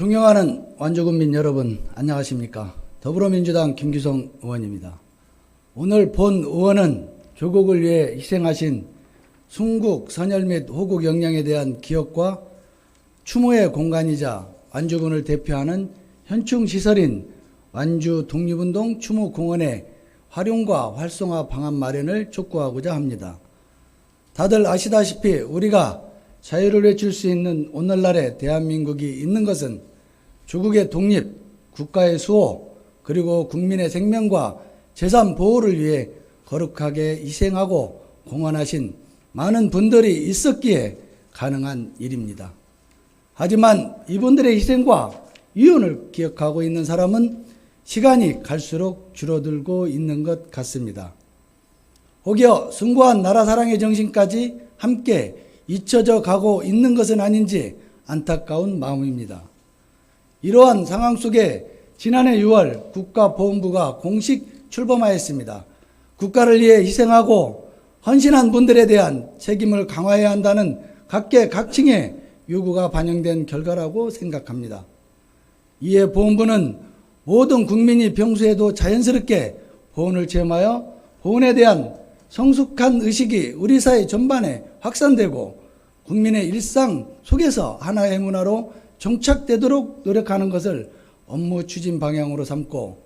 존경하는 완주군민 여러분, 안녕하십니까. 더불어민주당 김규성 의원입니다. 오늘 본 의원은 조국을 위해 희생하신 순국, 선열 및 호국 역량에 대한 기억과 추모의 공간이자 완주군을 대표하는 현충 시설인 완주 독립운동 추모공원의 활용과 활성화 방안 마련을 촉구하고자 합니다. 다들 아시다시피 우리가 자유를 외칠 수 있는 오늘날의 대한민국이 있는 것은 조국의 독립, 국가의 수호, 그리고 국민의 생명과 재산 보호를 위해 거룩하게 희생하고 공헌하신 많은 분들이 있었기에 가능한 일입니다. 하지만 이분들의 희생과 위원을 기억하고 있는 사람은 시간이 갈수록 줄어들고 있는 것 같습니다. 혹여 숭고한 나라 사랑의 정신까지 함께 잊혀져 가고 있는 것은 아닌지 안타까운 마음입니다. 이러한 상황 속에 지난해 6월 국가보훈부가 공식 출범하였습니다. 국가를 위해 희생하고 헌신한 분들에 대한 책임을 강화해야 한다는 각계각층의 요구가 반영된 결과라고 생각합니다. 이에 보훈부는 모든 국민이 평소에도 자연스럽게 보훈을 체험하여 보훈에 대한 성숙한 의식이 우리 사회 전반에 확산되고 국민의 일상 속에서 하나의 문화로 정착되도록 노력하는 것을 업무 추진 방향으로 삼고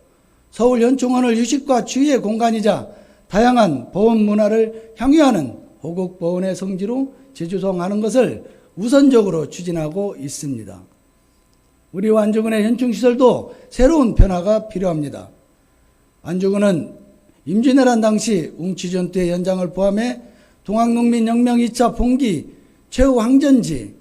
서울 현충원을 휴식과 치유의 공간이자 다양한 보훈 문화를 향유하는 호국 보훈의 성지로 재조성하는 것을 우선적으로 추진하고 있습니다. 우리 완주군의 현충시설도 새로운 변화가 필요합니다. 완주군은 임진왜란 당시 웅치전투의 현장을 포함해 동학농민혁명 2차 봉기 최후 항전지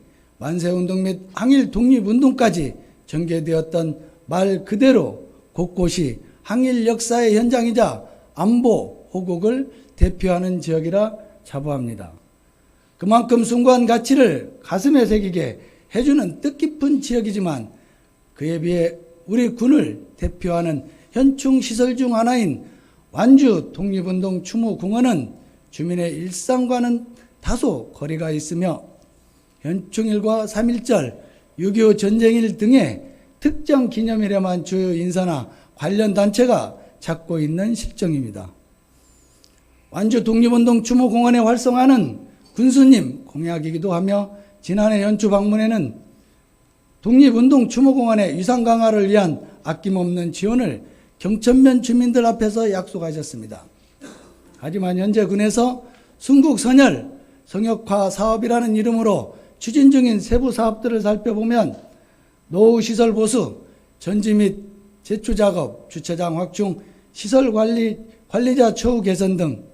만세운동 및 항일 독립운동까지 전개되었던 말 그대로 곳곳이 항일 역사의 현장이자 안보 호국을 대표하는 지역이라 자부합니다. 그만큼 숭고한 가치를 가슴에 새기게 해주는 뜻깊은 지역이지만 그에 비해 우리 군을 대표하는 현충 시설 중 하나인 완주 독립운동 추모 공원은 주민의 일상과는 다소 거리가 있으며 현충일과 3.1절, 6.25 전쟁일 등의 특정 기념일에만 주요 인사나 관련 단체가 찾고 있는 실정입니다. 완주 독립운동 추모공원의 활성화는 군수님 공약이기도 하며 지난해 연주 방문에는 독립운동 추모공원의 위상 강화를 위한 아낌없는 지원을 경천면 주민들 앞에서 약속하셨습니다. 하지만 현재 군에서 순국 선열 성역화 사업이라는 이름으로 추진 중인 세부 사업들을 살펴보면 노후 시설 보수, 전지 및 제초 작업, 주차장 확충, 시설 관리, 관리자 처우 개선 등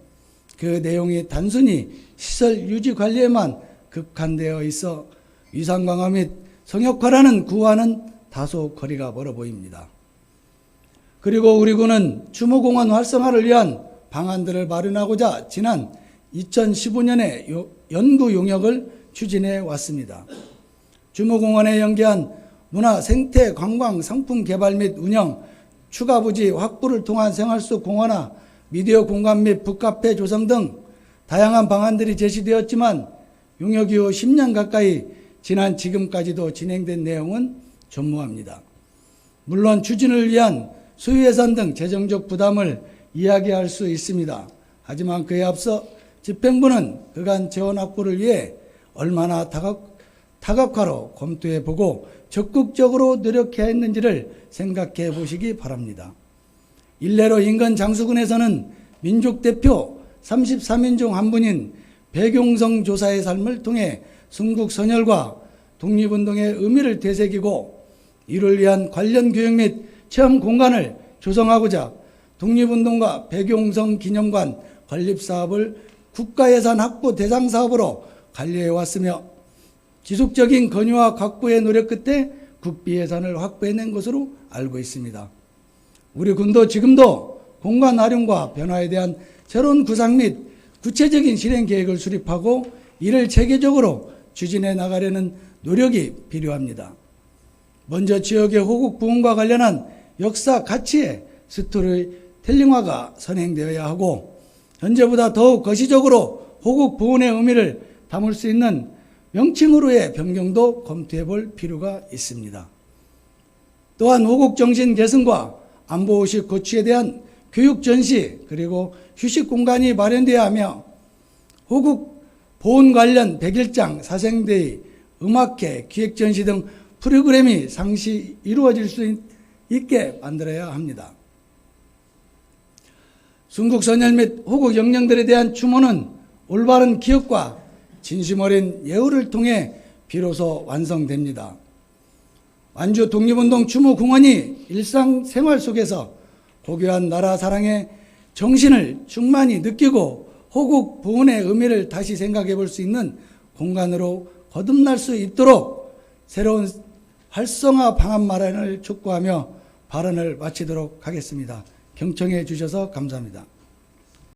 그 내용이 단순히 시설 유지 관리에만 극한되어 있어 위상 강화 및 성역화라는 구호와는 다소 거리가 멀어 보입니다. 그리고 우리 군은 추모공원 활성화를 위한 방안들을 마련하고자 지난 2015년에 연구 용역을 추진해 왔습니다. 주모공원에 연계한 문화, 생태, 관광, 상품 개발 및 운영, 추가 부지 확보를 통한 생활 속 공원화, 미디어 공간 및 북카페 조성 등 다양한 방안들이 제시되었지만 용역 이후 10년 가까이 지난 지금까지도 진행된 내용은 전무합니다. 물론 추진을 위한 소유 예산 등 재정적 부담을 이야기할 수 있습니다. 하지만 그에 앞서 집행부는 그간 재원 확보를 위해 얼마나 다각, 다각화로 검토해 보고 적극적으로 노력해야 했는지를 생각해 보시기 바랍니다. 일례로 인근 장수군에서는 민족 대표 33인 중 한 분인 배경성 조사의 삶을 통해 순국 선열과 독립운동의 의미를 되새기고 이를 위한 관련 교육 및 체험 공간을 조성하고자 독립운동과 백용성 기념관 건립 사업을 국가예산 확보 대상 사업으로 관리해 왔으며 지속적인 건의와 확보의 노력 끝에 국비 예산을 확보해낸 것으로 알고 있습니다. 우리 군도 지금도 공간 활용과 변화에 대한 새로운 구상 및 구체적인 실행 계획을 수립하고 이를 체계적으로 추진해 나가려는 노력이 필요합니다. 먼저 지역의 호국 부흥과 관련한 역사 가치의 스토리텔링화가 선행되어야 하고 현재보다 더욱 거시적으로 호국 부흥의 의미를 담을 수 있는 명칭으로의 변경도 검토해 볼 필요가 있습니다. 또한 호국 정신 개선과 안보의식 고취에 대한 교육 전시 그리고 휴식 공간이 마련되어야 하며 호국 보훈 관련 백일장 사생대의 음악회 기획 전시 등 프로그램이 상시 이루어질 수 있- 있게 만들어야 합니다. 순국 선열 및 호국 영령들에 대한 추모는 올바른 기억과 진심 어린 예우를 통해 비로소 완성됩니다. 완주 독립운동 추모 공원이 일상생활 속에서 고교한 나라 사랑의 정신을 충만히 느끼고 호국 보훈의 의미를 다시 생각해 볼 수 있는 공간으로 거듭날 수 있도록 새로운 활성화 방안 마련을 촉구하며 발언을 마치도록 하겠습니다. 경청해 주셔서 감사합니다.